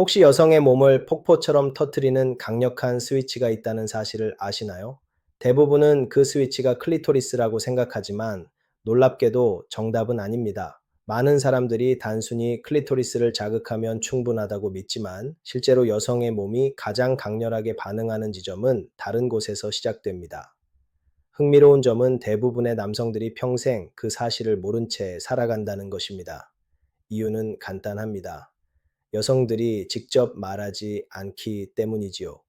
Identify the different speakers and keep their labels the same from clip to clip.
Speaker 1: 혹시 여성의 몸을 폭포처럼 터트리는 강력한 스위치가 있다는 사실을 아시나요? 대부분은 그 스위치가 클리토리스라고 생각하지만 놀랍게도 정답은 아닙니다. 많은 사람들이 단순히 클리토리스를 자극하면 충분하다고 믿지만 실제로 여성의 몸이 가장 강렬하게 반응하는 지점은 다른 곳에서 시작됩니다. 흥미로운 점은 대부분의 남성들이 평생 그 사실을 모른 채 살아간다는 것입니다. 이유는 간단합니다. 여성들이 직접 말하지 않기 때문이지요.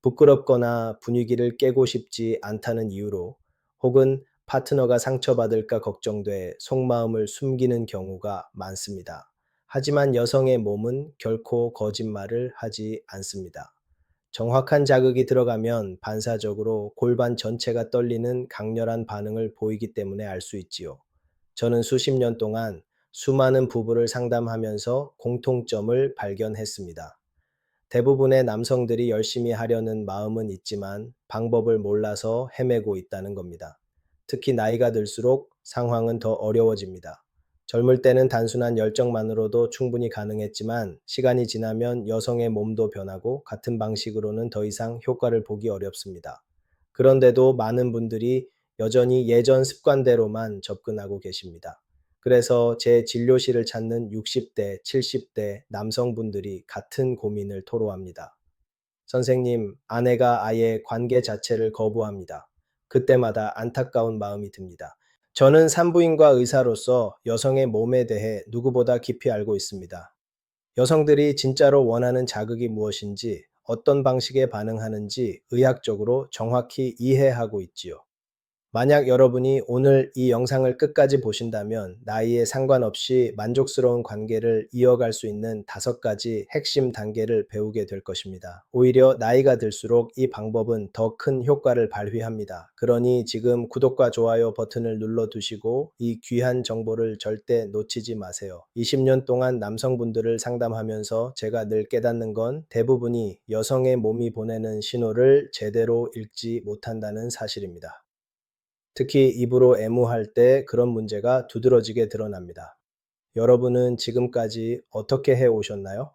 Speaker 1: 부끄럽거나 분위기를 깨고 싶지 않다는 이유로 혹은 파트너가 상처받을까 걱정돼 속마음을 숨기는 경우가 많습니다. 하지만 여성의 몸은 결코 거짓말을 하지 않습니다. 정확한 자극이 들어가면 반사적으로 골반 전체가 떨리는 강렬한 반응을 보이기 때문에 알 수 있지요. 저는 수십 년 동안 수많은 부부를 상담하면서 공통점을 발견했습니다. 대부분의 남성들이 열심히 하려는 마음은 있지만 방법을 몰라서 헤매고 있다는 겁니다. 특히 나이가 들수록 상황은 더 어려워집니다. 젊을 때는 단순한 열정만으로도 충분히 가능했지만 시간이 지나면 여성의 몸도 변하고 같은 방식으로는 더 이상 효과를 보기 어렵습니다. 그런데도 많은 분들이 여전히 예전 습관대로만 접근하고 계십니다. 그래서 제 진료실을 찾는 60대, 70대 남성분들이 같은 고민을 토로합니다. 선생님, 아내가 아예 관계 자체를 거부합니다. 그때마다 안타까운 마음이 듭니다. 저는 산부인과 의사로서 여성의 몸에 대해 누구보다 깊이 알고 있습니다. 여성들이 진짜로 원하는 자극이 무엇인지, 어떤 방식에 반응하는지 의학적으로 정확히 이해하고 있지요. 만약 여러분이 오늘 이 영상을 끝까지 보신다면 나이에 상관없이 만족스러운 관계를 이어갈 수 있는 다섯 가지 핵심 단계를 배우게 될 것입니다. 오히려 나이가 들수록 이 방법은 더 큰 효과를 발휘합니다. 그러니 지금 구독과 좋아요 버튼을 눌러 두시고 이 귀한 정보를 절대 놓치지 마세요. 20년 동안 남성분들을 상담하면서 제가 늘 깨닫는 건 대부분이 여성의 몸이 보내는 신호를 제대로 읽지 못한다는 사실입니다. 특히 입으로 애무할 때 그런 문제가 두드러지게 드러납니다. 여러분은 지금까지 어떻게 해 오셨나요?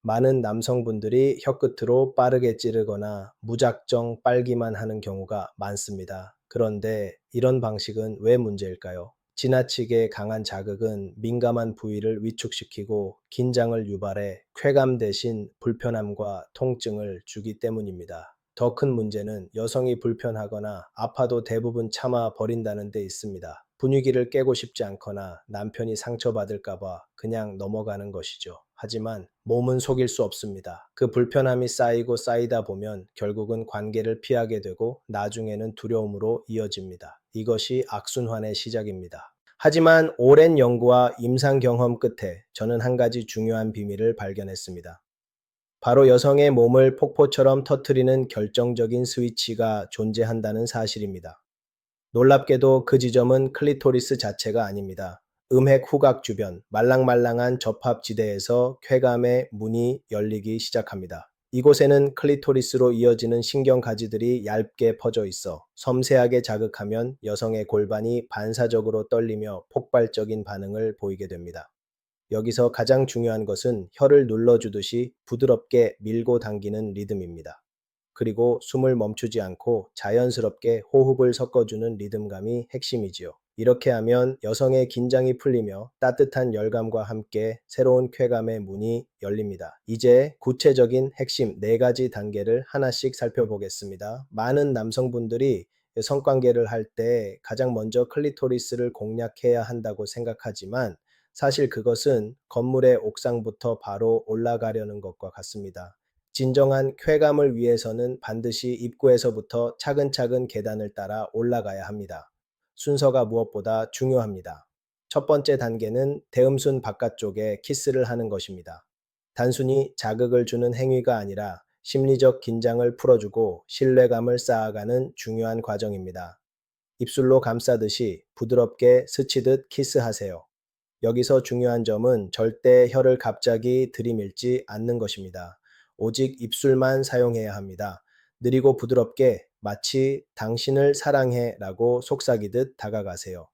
Speaker 1: 많은 남성분들이 혀끝으로 빠르게 찌르거나 무작정 빨기만 하는 경우가 많습니다. 그런데 이런 방식은 왜 문제일까요? 지나치게 강한 자극은 민감한 부위를 위축시키고 긴장을 유발해 쾌감 대신 불편함과 통증을 주기 때문입니다. 더 큰 문제는 여성이 불편하거나 아파도 대부분 참아 버린다는 데 있습니다. 분위기를 깨고 싶지 않거나 남편이 상처받을까봐 그냥 넘어가는 것이죠. 하지만 몸은 속일 수 없습니다. 그 불편함이 쌓이고 쌓이다 보면 결국은 관계를 피하게 되고 나중에는 두려움으로 이어집니다. 이것이 악순환의 시작입니다. 하지만 오랜 연구와 임상 경험 끝에 저는 한 가지 중요한 비밀을 발견했습니다. 바로 여성의 몸을 폭포처럼 터트리는 결정적인 스위치가 존재한다는 사실입니다. 놀랍게도 그 지점은 클리토리스 자체가 아닙니다. 음핵 후각 주변, 말랑말랑한 접합지대에서 쾌감의 문이 열리기 시작합니다. 이곳에는 클리토리스로 이어지는 신경 가지들이 얇게 퍼져 있어 섬세하게 자극하면 여성의 골반이 반사적으로 떨리며 폭발적인 반응을 보이게 됩니다. 여기서 가장 중요한 것은 혀를 눌러주듯이 부드럽게 밀고 당기는 리듬입니다. 그리고 숨을 멈추지 않고 자연스럽게 호흡을 섞어주는 리듬감이 핵심이지요. 이렇게 하면 여성의 긴장이 풀리며 따뜻한 열감과 함께 새로운 쾌감의 문이 열립니다. 이제 구체적인 핵심 네 가지 단계를 하나씩 살펴보겠습니다. 많은 남성분들이 성관계를 할 때 가장 먼저 클리토리스를 공략해야 한다고 생각하지만 사실 그것은 건물의 옥상부터 바로 올라가려는 것과 같습니다. 진정한 쾌감을 위해서는 반드시 입구에서부터 차근차근 계단을 따라 올라가야 합니다. 순서가 무엇보다 중요합니다. 첫 번째 단계는 대음순 바깥쪽에 키스를 하는 것입니다. 단순히 자극을 주는 행위가 아니라 심리적 긴장을 풀어주고 신뢰감을 쌓아가는 중요한 과정입니다. 입술로 감싸듯이 부드럽게 스치듯 키스하세요. 여기서 중요한 점은 절대 혀를 갑자기 들이밀지 않는 것입니다. 오직 입술만 사용해야 합니다. 느리고 부드럽게 마치 당신을 사랑해 라고 속삭이듯 다가가세요.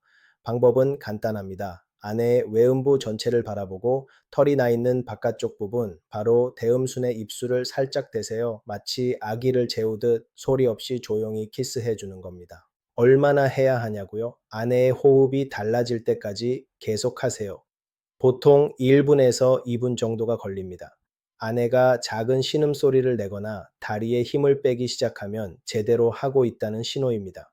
Speaker 1: 방법은 간단합니다. 아내의 외음부 전체를 바라보고 털이 나 있는 바깥쪽 부분, 바로 대음순의 입술을 살짝 대세요. 마치 아기를 재우듯 소리 없이 조용히 키스해 주는 겁니다. 얼마나 해야 하냐고요? 아내의 호흡이 달라질 때까지 계속하세요. 보통 1분에서 2분 정도가 걸립니다. 아내가 작은 신음소리를 내거나 다리에 힘을 빼기 시작하면 제대로 하고 있다는 신호입니다.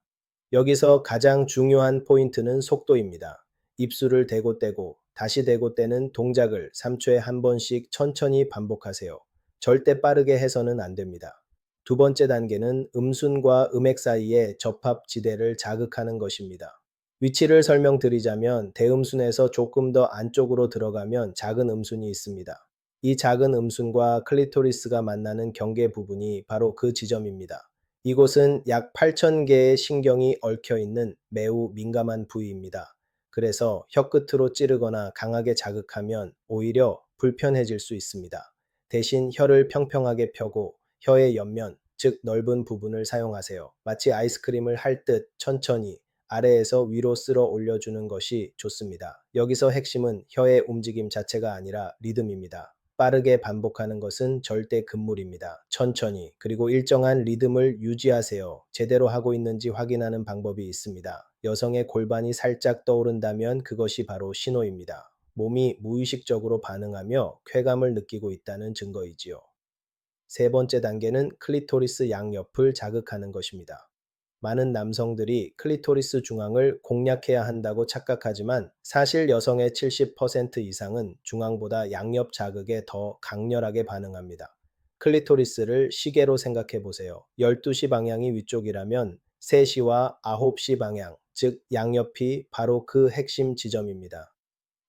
Speaker 1: 여기서 가장 중요한 포인트는 속도입니다. 입술을 대고 떼고 다시 대고 떼는 동작을 3초에 한 번씩 천천히 반복하세요. 절대 빠르게 해서는 안 됩니다. 두 번째 단계는 음순과 음액 사이의 접합 지대를 자극하는 것입니다. 위치를 설명드리자면 대음순에서 조금 더 안쪽으로 들어가면 작은 음순이 있습니다. 이 작은 음순과 클리토리스가 만나는 경계 부분이 바로 그 지점입니다. 이곳은 약 8,000개의 신경이 얽혀 있는 매우 민감한 부위입니다. 그래서 혀끝으로 찌르거나 강하게 자극하면 오히려 불편해질 수 있습니다. 대신 혀를 평평하게 펴고 혀의 옆면, 즉 넓은 부분을 사용하세요. 마치 아이스크림을 할 듯 천천히 아래에서 위로 쓸어 올려주는 것이 좋습니다. 여기서 핵심은 혀의 움직임 자체가 아니라 리듬입니다. 빠르게 반복하는 것은 절대 금물입니다. 천천히 그리고 일정한 리듬을 유지하세요. 제대로 하고 있는지 확인하는 방법이 있습니다. 여성의 골반이 살짝 떠오른다면 그것이 바로 신호입니다. 몸이 무의식적으로 반응하며 쾌감을 느끼고 있다는 증거이지요. 세 번째 단계는 클리토리스 양옆을 자극하는 것입니다. 많은 남성들이 클리토리스 중앙을 공략해야 한다고 착각하지만 사실 여성의 70% 이상은 중앙보다 양옆 자극에 더 강렬하게 반응합니다. 클리토리스를 시계로 생각해 보세요. 12시 방향이 위쪽이라면 3시와 9시 방향, 즉 양옆이 바로 그 핵심 지점입니다.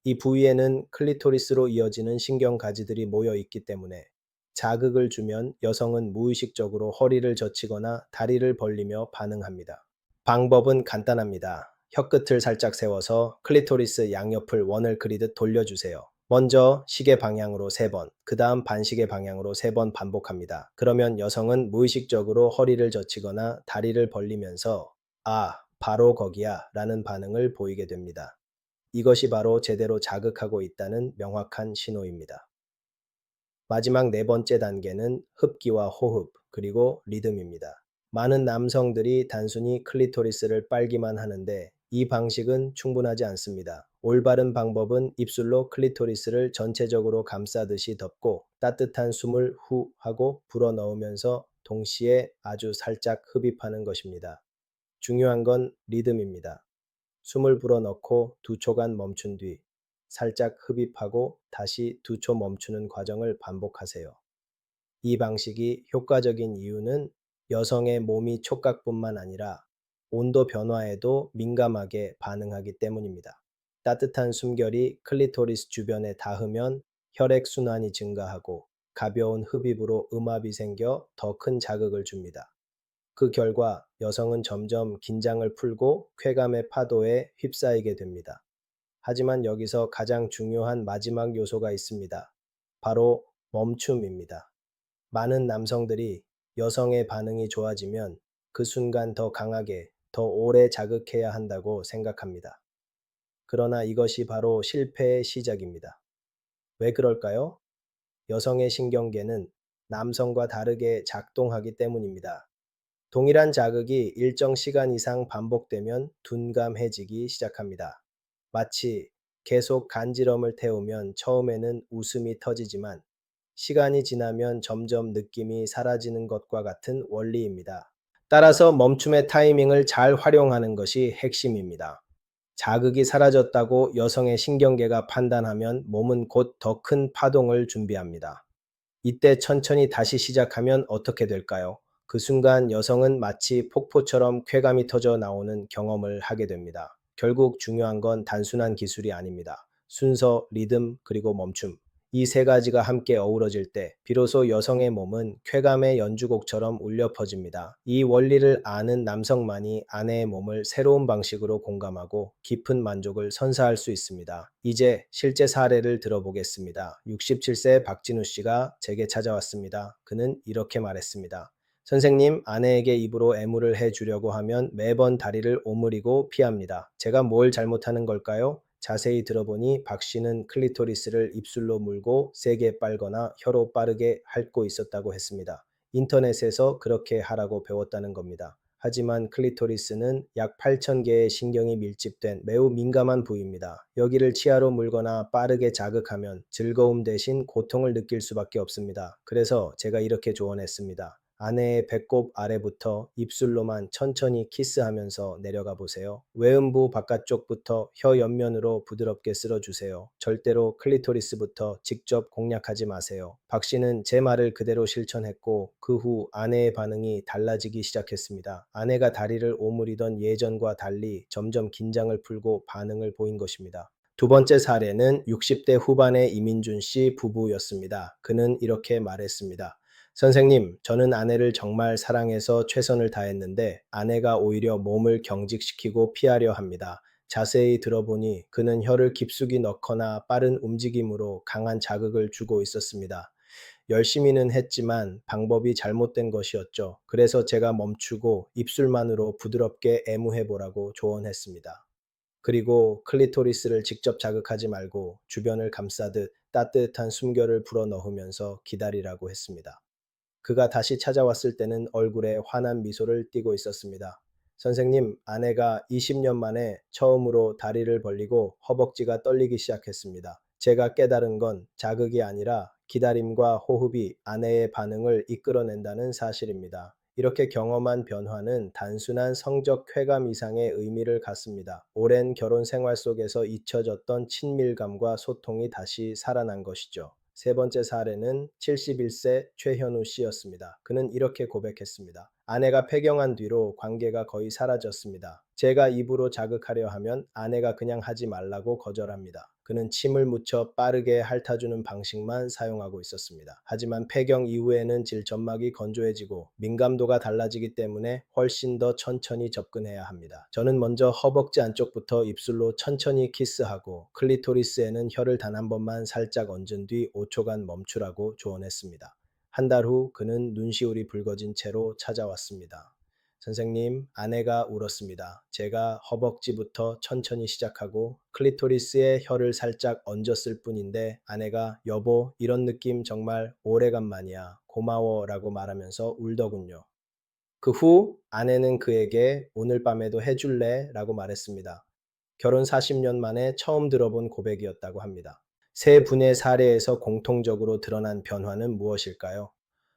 Speaker 1: 이 부위에는 클리토리스로 이어지는 신경 가지들이 모여 있기 때문에 자극을 주면 여성은 무의식적으로 허리를 젖히거나 다리를 벌리며 반응합니다. 방법은 간단합니다. 혀끝을 살짝 세워서 클리토리스 양옆을 원을 그리듯 돌려주세요. 먼저 시계 방향으로 3번, 그 다음 반시계 방향으로 3번 반복합니다. 그러면 여성은 무의식적으로 허리를 젖히거나 다리를 벌리면서 아, 바로 거기야 라는 반응을 보이게 됩니다. 이것이 바로 제대로 자극하고 있다는 명확한 신호입니다. 마지막 네 번째 단계는 흡기와 호흡, 그리고 리듬입니다. 많은 남성들이 단순히 클리토리스를 빨기만 하는데 이 방식은 충분하지 않습니다. 올바른 방법은 입술로 클리토리스를 전체적으로 감싸듯이 덮고 따뜻한 숨을 후 하고 불어 넣으면서 동시에 아주 살짝 흡입하는 것입니다. 중요한 건 리듬입니다. 숨을 불어 넣고 두 초간 멈춘 뒤 살짝 흡입하고 다시 두 초 멈추는 과정을 반복하세요. 이 방식이 효과적인 이유는 여성의 몸이 촉각뿐만 아니라 온도 변화에도 민감하게 반응하기 때문입니다. 따뜻한 숨결이 클리토리스 주변에 닿으면 혈액 순환이 증가하고 가벼운 흡입으로 음압이 생겨 더 큰 자극을 줍니다. 그 결과 여성은 점점 긴장을 풀고 쾌감의 파도에 휩싸이게 됩니다. 하지만 여기서 가장 중요한 마지막 요소가 있습니다. 바로 멈춤입니다. 많은 남성들이 여성의 반응이 좋아지면 그 순간 더 강하게, 더 오래 자극해야 한다고 생각합니다. 그러나 이것이 바로 실패의 시작입니다. 왜 그럴까요? 여성의 신경계는 남성과 다르게 작동하기 때문입니다. 동일한 자극이 일정 시간 이상 반복되면 둔감해지기 시작합니다. 마치 계속 간지럼을 태우면 처음에는 웃음이 터지지만 시간이 지나면 점점 느낌이 사라지는 것과 같은 원리입니다. 따라서 멈춤의 타이밍을 잘 활용하는 것이 핵심입니다. 자극이 사라졌다고 여성의 신경계가 판단하면 몸은 곧 더 큰 파동을 준비합니다. 이때 천천히 다시 시작하면 어떻게 될까요? 그 순간 여성은 마치 폭포처럼 쾌감이 터져 나오는 경험을 하게 됩니다. 결국 중요한 건 단순한 기술이 아닙니다. 순서, 리듬, 그리고 멈춤. 이 세 가지가 함께 어우러질 때 비로소 여성의 몸은 쾌감의 연주곡처럼 울려 퍼집니다. 이 원리를 아는 남성만이 아내의 몸을 새로운 방식으로 공감하고 깊은 만족을 선사할 수 있습니다. 이제 실제 사례를 들어보겠습니다. 67세 박진우 씨가 제게 찾아왔습니다. 그는 이렇게 말했습니다. 선생님, 아내에게 입으로 애무를 해 주려고 하면 매번 다리를 오므리고 피합니다. 제가 뭘 잘못하는 걸까요? 자세히 들어보니 박 씨는 클리토리스를 입술로 물고 세게 빨거나 혀로 빠르게 핥고 있었다고 했습니다. 인터넷에서 그렇게 하라고 배웠다는 겁니다. 하지만 클리토리스는 약 8,000개의 신경이 밀집된 매우 민감한 부위입니다. 여기를 치아로 물거나 빠르게 자극하면 즐거움 대신 고통을 느낄 수밖에 없습니다. 그래서 제가 이렇게 조언했습니다. 아내의 배꼽 아래부터 입술로만 천천히 키스하면서 내려가 보세요. 외음부 바깥쪽부터 혀 옆면으로 부드럽게 쓸어주세요. 절대로 클리토리스부터 직접 공략하지 마세요. 박 씨는 제 말을 그대로 실천했고 그 후 아내의 반응이 달라지기 시작했습니다. 아내가 다리를 오므리던 예전과 달리 점점 긴장을 풀고 반응을 보인 것입니다. 두 번째 사례는 60대 후반의 이민준 씨 부부였습니다. 그는 이렇게 말했습니다. 선생님, 저는 아내를 정말 사랑해서 최선을 다했는데 아내가 오히려 몸을 경직시키고 피하려 합니다. 자세히 들어보니 그는 혀를 깊숙이 넣거나 빠른 움직임으로 강한 자극을 주고 있었습니다. 열심히는 했지만 방법이 잘못된 것이었죠. 그래서 제가 멈추고 입술만으로 부드럽게 애무해 보라고 조언했습니다. 그리고 클리토리스를 직접 자극하지 말고 주변을 감싸듯 따뜻한 숨결을 불어 넣으면서 기다리라고 했습니다. 그가 다시 찾아왔을 때는 얼굴에 환한 미소를 띠고 있었습니다. 선생님, 아내가 20년 만에 처음으로 다리를 벌리고 허벅지가 떨리기 시작했습니다. 제가 깨달은 건 자극이 아니라 기다림과 호흡이 아내의 반응을 이끌어낸다는 사실입니다. 이렇게 경험한 변화는 단순한 성적 쾌감 이상의 의미를 갖습니다. 오랜 결혼 생활 속에서 잊혀졌던 친밀감과 소통이 다시 살아난 것이죠. 세 번째 사례는 71세 최현우 씨였습니다. 그는 이렇게 고백했습니다. 아내가 폐경한 뒤로 관계가 거의 사라졌습니다. 제가 입으로 자극하려 하면 아내가 그냥 하지 말라고 거절합니다. 그는 침을 묻혀 빠르게 핥아주는 방식만 사용하고 있었습니다. 하지만 폐경 이후에는 질점막이 건조해지고 민감도가 달라지기 때문에 훨씬 더 천천히 접근해야 합니다. 저는 먼저 허벅지 안쪽부터 입술로 천천히 키스하고 클리토리스에는 혀를 단 한 번만 살짝 얹은 뒤 5초간 멈추라고 조언했습니다. 한 달 후 그는 눈시울이 붉어진 채로 찾아왔습니다. 선생님, 아내가 울었습니다. 제가 허벅지부터 천천히 시작하고 클리토리스에 혀를 살짝 얹었을 뿐인데 아내가 여보, 이런 느낌 정말 오래간만이야. 고마워 라고 말하면서 울더군요. 그 후 아내는 그에게 오늘 밤에도 해줄래? 라고 말했습니다. 결혼 40년 만에 처음 들어본 고백이었다고 합니다. 세 분의 사례에서 공통적으로 드러난 변화는 무엇일까요?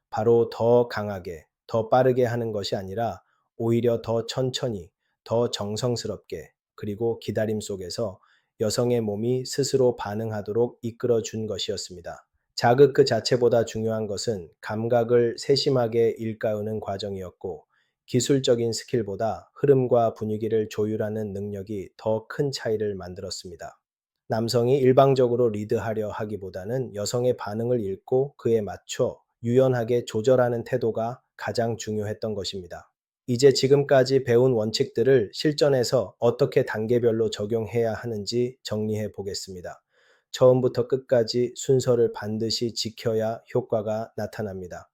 Speaker 1: 바로 더 강하게, 더 빠르게 하는 것이 아니라 오히려 더 천천히, 더 정성스럽게, 그리고 기다림 속에서 여성의 몸이 스스로 반응하도록 이끌어 준 것이었습니다. 자극 그 자체보다 중요한 것은 감각을 세심하게 일가우는 과정이었고, 기술적인 스킬보다 흐름과 분위기를 조율하는 능력이 더 큰 차이를 만들었습니다. 남성이 일방적으로 리드하려 하기보다는 여성의 반응을 읽고 그에 맞춰 유연하게 조절하는 태도가 가장 중요했던 것입니다. 이제 지금까지 배운 원칙들을 실전에서 어떻게 단계별로 적용해야 하는지 정리해 보겠습니다. 처음부터 끝까지 순서를 반드시 지켜야 효과가 나타납니다.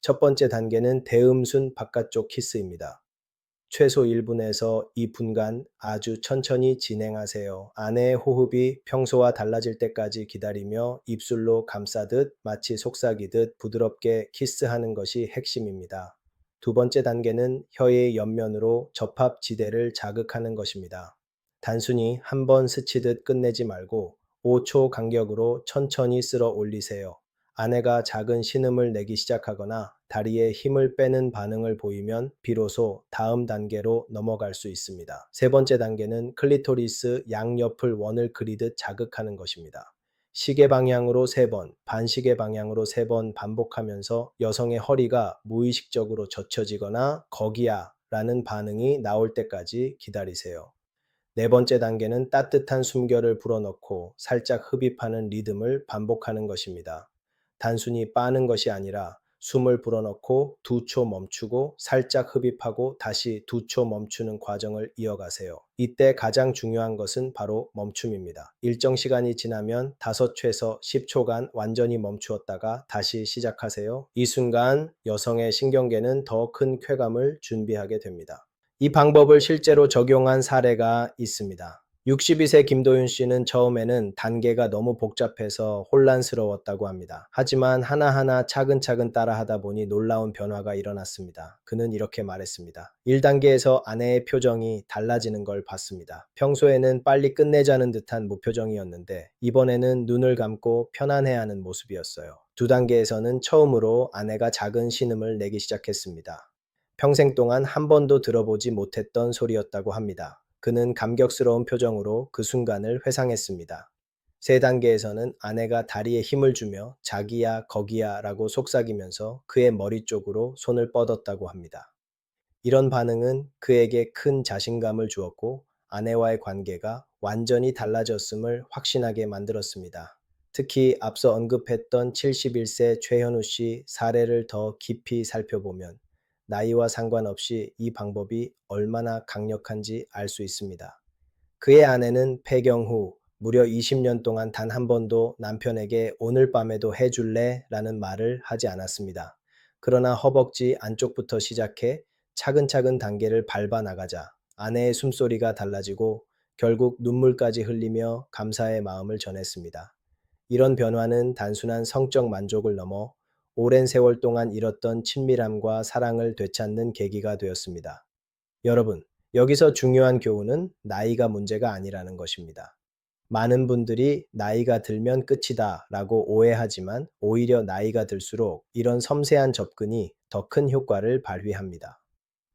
Speaker 1: 첫 번째 단계는 대음순 바깥쪽 키스입니다. 최소 1분에서 2분간 아주 천천히 진행하세요. 아내의 호흡이 평소와 달라질 때까지 기다리며 입술로 감싸듯 마치 속삭이듯 부드럽게 키스하는 것이 핵심입니다. 두 번째 단계는 혀의 옆면으로 접합 지대를 자극하는 것입니다. 단순히 한 번 스치듯 끝내지 말고 5초 간격으로 천천히 쓸어 올리세요. 아내가 작은 신음을 내기 시작하거나 다리에 힘을 빼는 반응을 보이면 비로소 다음 단계로 넘어갈 수 있습니다. 세 번째 단계는 클리토리스 양옆을 원을 그리듯 자극하는 것입니다. 시계 방향으로 세 번, 반시계 방향으로 세번 반복하면서 여성의 허리가 무의식적으로 젖혀지거나 거기야 라는 반응이 나올 때까지 기다리세요. 네 번째 단계는 따뜻한 숨결을 불어넣고 살짝 흡입하는 리듬을 반복하는 것입니다. 단순히 빠는 것이 아니라 숨을 불어넣고 두 초 멈추고 살짝 흡입하고 다시 두 초 멈추는 과정을 이어가세요. 이때 가장 중요한 것은 바로 멈춤입니다. 일정 시간이 지나면 5초에서 10초간 완전히 멈추었다가 다시 시작하세요. 이 순간 여성의 신경계는 더 큰 쾌감을 준비하게 됩니다. 이 방법을 실제로 적용한 사례가 있습니다. 62세 김도윤 씨는 처음에는 단계가 너무 복잡해서 혼란스러웠다고 합니다. 하지만 하나하나 차근차근 따라하다 보니 놀라운 변화가 일어났습니다. 그는 이렇게 말했습니다. 1단계에서 아내의 표정이 달라지는 걸 봤습니다. 평소에는 빨리 끝내자는 듯한 무표정이었는데 이번에는 눈을 감고 편안해하는 모습이었어요. 두 단계에서는 처음으로 아내가 작은 신음을 내기 시작했습니다. 평생 동안 한 번도 들어보지 못했던 소리였다고 합니다. 그는 감격스러운 표정으로 그 순간을 회상했습니다. 세 단계에서는 아내가 다리에 힘을 주며 자기야, 거기야 라고 속삭이면서 그의 머리 쪽으로 손을 뻗었다고 합니다. 이런 반응은 그에게 큰 자신감을 주었고 아내와의 관계가 완전히 달라졌음을 확신하게 만들었습니다. 특히 앞서 언급했던 71세 최현우 씨 사례를 더 깊이 살펴보면 나이와 상관없이 이 방법이 얼마나 강력한지 알 수 있습니다. 그의 아내는 폐경 후 무려 20년 동안 단 한 번도 남편에게 오늘 밤에도 해줄래? 라는 말을 하지 않았습니다. 그러나 허벅지 안쪽부터 시작해 차근차근 단계를 밟아 나가자 아내의 숨소리가 달라지고 결국 눈물까지 흘리며 감사의 마음을 전했습니다. 이런 변화는 단순한 성적 만족을 넘어 오랜 세월 동안 잃었던 친밀함과 사랑을 되찾는 계기가 되었습니다. 여러분, 여기서 중요한 교훈은 나이가 문제가 아니라는 것입니다. 많은 분들이 나이가 들면 끝이다 라고 오해하지만 오히려 나이가 들수록 이런 섬세한 접근이 더 큰 효과를 발휘합니다.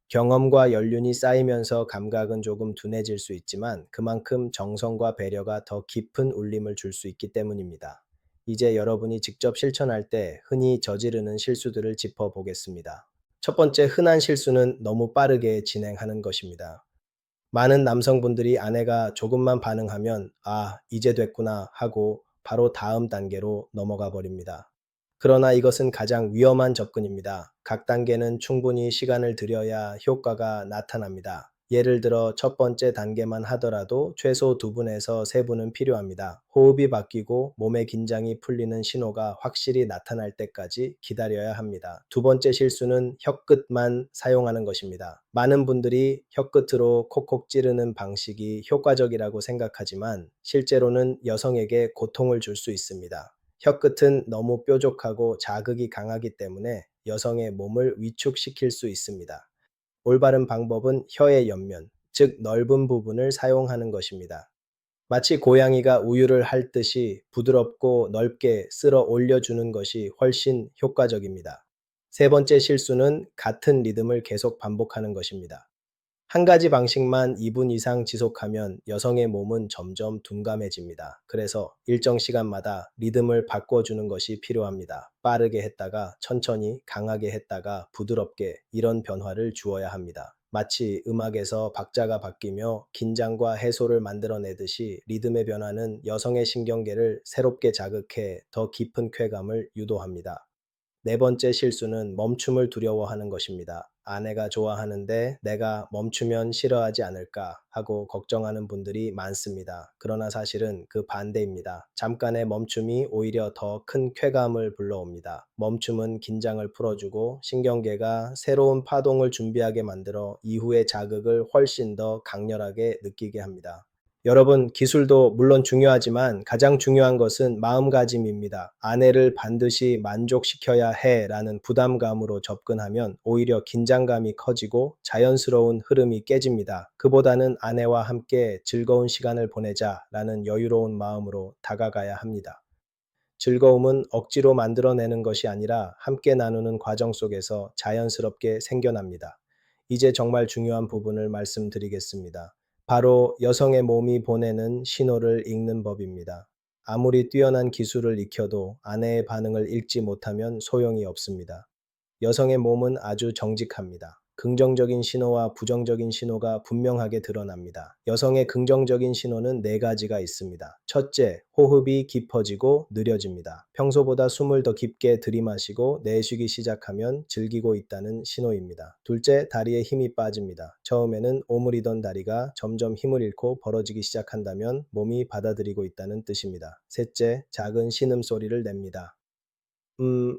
Speaker 1: 경험과 연륜이 쌓이면서 감각은 조금 둔해질 수 있지만 그만큼 정성과 배려가 더 깊은 울림을 줄 수 있기 때문입니다. 이제 여러분이 직접 실천할 때 흔히 저지르는 실수들을 짚어보겠습니다. 첫 번째 흔한 실수는 너무 빠르게 진행하는 것입니다. 많은 남성분들이 아내가 조금만 반응하면 아, 이제 됐구나 하고 바로 다음 단계로 넘어가 버립니다. 그러나 이것은 가장 위험한 접근입니다. 각 단계는 충분히 시간을 들여야 효과가 나타납니다. 예를 들어 첫 번째 단계만 하더라도 최소 두 분에서 세 분은 필요합니다. 호흡이 바뀌고 몸의 긴장이 풀리는 신호가 확실히 나타날 때까지 기다려야 합니다. 두 번째 실수는 혀끝만 사용하는 것입니다. 많은 분들이 혀끝으로 콕콕 찌르는 방식이 효과적이라고 생각하지만 실제로는 여성에게 고통을 줄 수 있습니다. 혀끝은 너무 뾰족하고 자극이 강하기 때문에 여성의 몸을 위축시킬 수 있습니다. 올바른 방법은 혀의 옆면, 즉 넓은 부분을 사용하는 것입니다. 마치 고양이가 우유를 할 듯이 부드럽고 넓게 쓸어 올려주는 것이 훨씬 효과적입니다. 세 번째 실수는 같은 리듬을 계속 반복하는 것입니다. 한 가지 방식만 2분 이상 지속하면 여성의 몸은 점점 둔감해집니다. 그래서 일정 시간마다 리듬을 바꿔주는 것이 필요합니다. 빠르게 했다가 천천히 강하게 했다가 부드럽게 이런 변화를 주어야 합니다. 마치 음악에서 박자가 바뀌며 긴장과 해소를 만들어내듯이 리듬의 변화는 여성의 신경계를 새롭게 자극해 더 깊은 쾌감을 유도합니다. 네 번째 실수는 멈춤을 두려워하는 것입니다. 아내가 좋아하는데 내가 멈추면 싫어하지 않을까 하고 걱정하는 분들이 많습니다. 그러나 사실은 그 반대입니다. 잠깐의 멈춤이 오히려 더 큰 쾌감을 불러옵니다. 멈춤은 긴장을 풀어주고 신경계가 새로운 파동을 준비하게 만들어 이후의 자극을 훨씬 더 강렬하게 느끼게 합니다. 여러분, 기술도 물론 중요하지만 가장 중요한 것은 마음가짐입니다. 아내를 반드시 만족시켜야 해 라는 부담감으로 접근하면 오히려 긴장감이 커지고 자연스러운 흐름이 깨집니다. 그보다는 아내와 함께 즐거운 시간을 보내자 라는 여유로운 마음으로 다가가야 합니다. 즐거움은 억지로 만들어내는 것이 아니라 함께 나누는 과정 속에서 자연스럽게 생겨납니다. 이제 정말 중요한 부분을 말씀드리겠습니다. 바로 여성의 몸이 보내는 신호를 읽는 법입니다. 아무리 뛰어난 기술을 익혀도 아내의 반응을 읽지 못하면 소용이 없습니다. 여성의 몸은 아주 정직합니다. 긍정적인 신호와 부정적인 신호가 분명하게 드러납니다. 여성의 긍정적인 신호는 네 가지가 있습니다. 첫째, 호흡이 깊어지고 느려집니다. 평소보다 숨을 더 깊게 들이마시고 내쉬기 시작하면 즐기고 있다는 신호입니다. 둘째, 다리에 힘이 빠집니다. 처음에는 오므리던 다리가 점점 힘을 잃고 벌어지기 시작한다면 몸이 받아들이고 있다는 뜻입니다. 셋째, 작은 신음 소리를 냅니다. 음,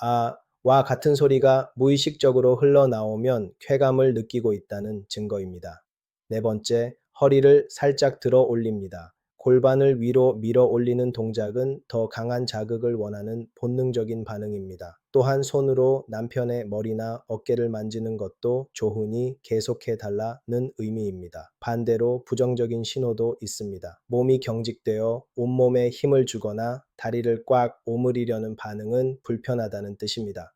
Speaker 1: 아, 와 같은 소리가 무의식적으로 흘러나오면 쾌감을 느끼고 있다는 증거입니다. 네 번째, 허리를 살짝 들어 올립니다. 골반을 위로 밀어 올리는 동작은 더 강한 자극을 원하는 본능적인 반응입니다. 또한 손으로 남편의 머리나 어깨를 만지는 것도 조훈이 계속해 달라는 의미입니다. 반대로 부정적인 신호도 있습니다. 몸이 경직되어 온몸에 힘을 주거나 다리를 꽉 오므리려는 반응은 불편하다는 뜻입니다.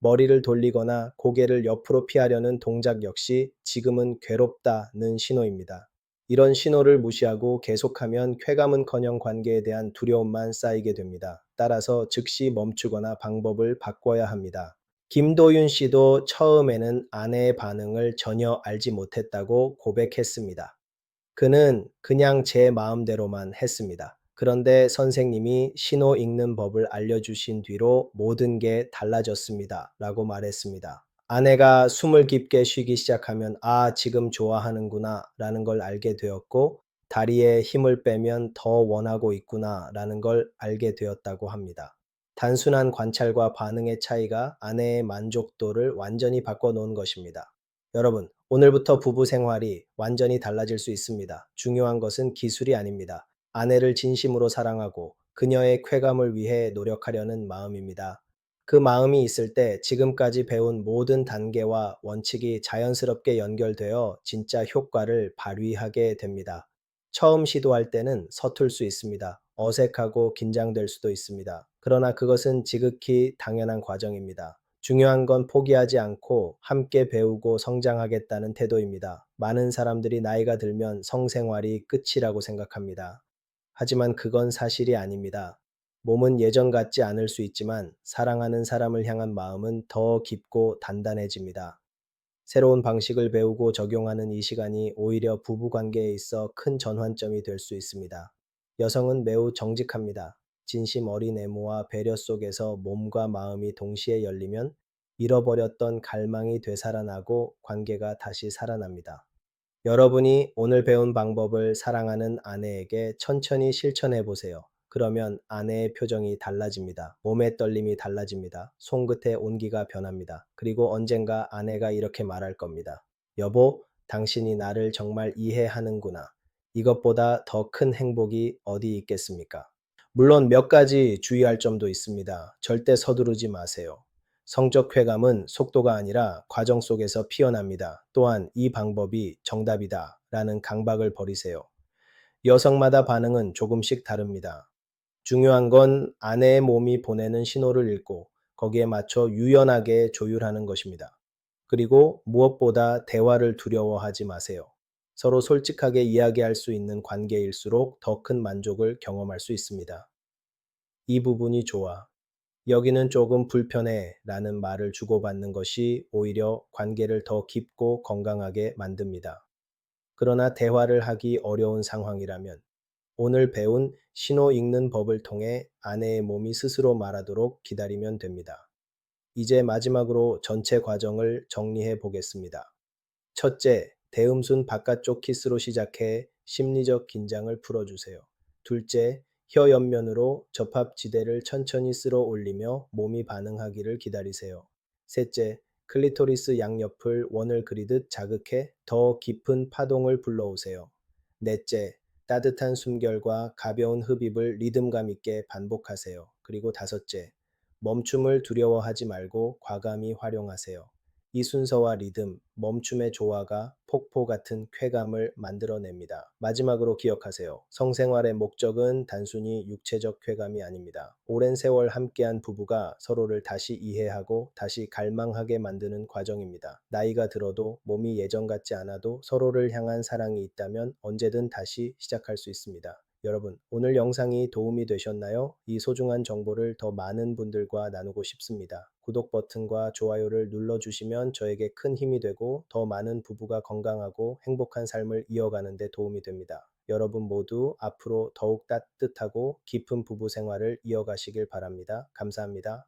Speaker 1: 머리를 돌리거나 고개를 옆으로 피하려는 동작 역시 지금은 괴롭다는 신호입니다. 이런 신호를 무시하고 계속하면 쾌감은커녕 관계에 대한 두려움만 쌓이게 됩니다. 따라서 즉시 멈추거나 방법을 바꿔야 합니다. 김도윤 씨도 처음에는 아내의 반응을 전혀 알지 못했다고 고백했습니다. 그는 그냥 제 마음대로만 했습니다. 그런데 선생님이 신호 읽는 법을 알려주신 뒤로 모든 게 달라졌습니다. 라고 말했습니다. 아내가 숨을 깊게 쉬기 시작하면 아, 지금 좋아하는구나 라는 걸 알게 되었고 다리에 힘을 빼면 더 원하고 있구나 라는 걸 알게 되었다고 합니다. 단순한 관찰과 반응의 차이가 아내의 만족도를 완전히 바꿔놓은 것입니다. 여러분, 오늘부터 부부 생활이 완전히 달라질 수 있습니다. 중요한 것은 기술이 아닙니다. 아내를 진심으로 사랑하고 그녀의 쾌감을 위해 노력하려는 마음입니다. 그 마음이 있을 때 지금까지 배운 모든 단계와 원칙이 자연스럽게 연결되어 진짜 효과를 발휘하게 됩니다. 처음 시도할 때는 서툴 수 있습니다. 어색하고 긴장될 수도 있습니다. 그러나 그것은 지극히 당연한 과정입니다. 중요한 건 포기하지 않고 함께 배우고 성장하겠다는 태도입니다. 많은 사람들이 나이가 들면 성생활이 끝이라고 생각합니다. 하지만 그건 사실이 아닙니다. 몸은 예전 같지 않을 수 있지만 사랑하는 사람을 향한 마음은 더 깊고 단단해집니다. 새로운 방식을 배우고 적용하는 이 시간이 오히려 부부 관계에 있어 큰 전환점이 될 수 있습니다. 여성은 매우 정직합니다. 진심 어린 애모와 배려 속에서 몸과 마음이 동시에 열리면 잃어버렸던 갈망이 되살아나고 관계가 다시 살아납니다. 여러분이 오늘 배운 방법을 사랑하는 아내에게 천천히 실천해 보세요. 그러면 아내의 표정이 달라집니다. 몸의 떨림이 달라집니다. 손끝의 온기가 변합니다. 그리고 언젠가 아내가 이렇게 말할 겁니다. 여보, 당신이 나를 정말 이해하는구나. 이것보다 더 큰 행복이 어디 있겠습니까? 물론 몇 가지 주의할 점도 있습니다. 절대 서두르지 마세요. 성적 쾌감은 속도가 아니라 과정 속에서 피어납니다. 또한 이 방법이 정답이다 라는 강박을 버리세요. 여성마다 반응은 조금씩 다릅니다. 중요한 건 아내의 몸이 보내는 신호를 읽고 거기에 맞춰 유연하게 조율하는 것입니다. 그리고 무엇보다 대화를 두려워하지 마세요. 서로 솔직하게 이야기할 수 있는 관계일수록 더 큰 만족을 경험할 수 있습니다. 이 부분이 좋아. 여기는 조금 불편해 라는 말을 주고받는 것이 오히려 관계를 더 깊고 건강하게 만듭니다. 그러나 대화를 하기 어려운 상황이라면 오늘 배운 신호 읽는 법을 통해 아내의 몸이 스스로 말하도록 기다리면 됩니다. 이제 마지막으로 전체 과정을 정리해 보겠습니다. 첫째, 대음순 바깥쪽 키스로 시작해 심리적 긴장을 풀어주세요. 둘째, 혀 옆면으로 접합 지대를 천천히 쓸어 올리며 몸이 반응하기를 기다리세요. 셋째, 클리토리스 양옆을 원을 그리듯 자극해 더 깊은 파동을 불러오세요. 넷째, 따뜻한 숨결과 가벼운 흡입을 리듬감 있게 반복하세요. 그리고 다섯째, 멈춤을 두려워하지 말고 과감히 활용하세요. 이 순서와 리듬, 멈춤의 조화가 폭포 같은 쾌감을 만들어냅니다. 마지막으로 기억하세요. 성생활의 목적은 단순히 육체적 쾌감이 아닙니다. 오랜 세월 함께한 부부가 서로를 다시 이해하고 다시 갈망하게 만드는 과정입니다. 나이가 들어도 몸이 예전 같지 않아도 서로를 향한 사랑이 있다면 언제든 다시 시작할 수 있습니다. 여러분, 오늘 영상이 도움이 되셨나요? 이 소중한 정보를 더 많은 분들과 나누고 싶습니다. 구독 버튼과 좋아요를 눌러주시면 저에게 큰 힘이 되고 더 많은 부부가 건강하고 행복한 삶을 이어가는 데 도움이 됩니다. 여러분 모두 앞으로 더욱 따뜻하고 깊은 부부 생활을 이어가시길 바랍니다. 감사합니다.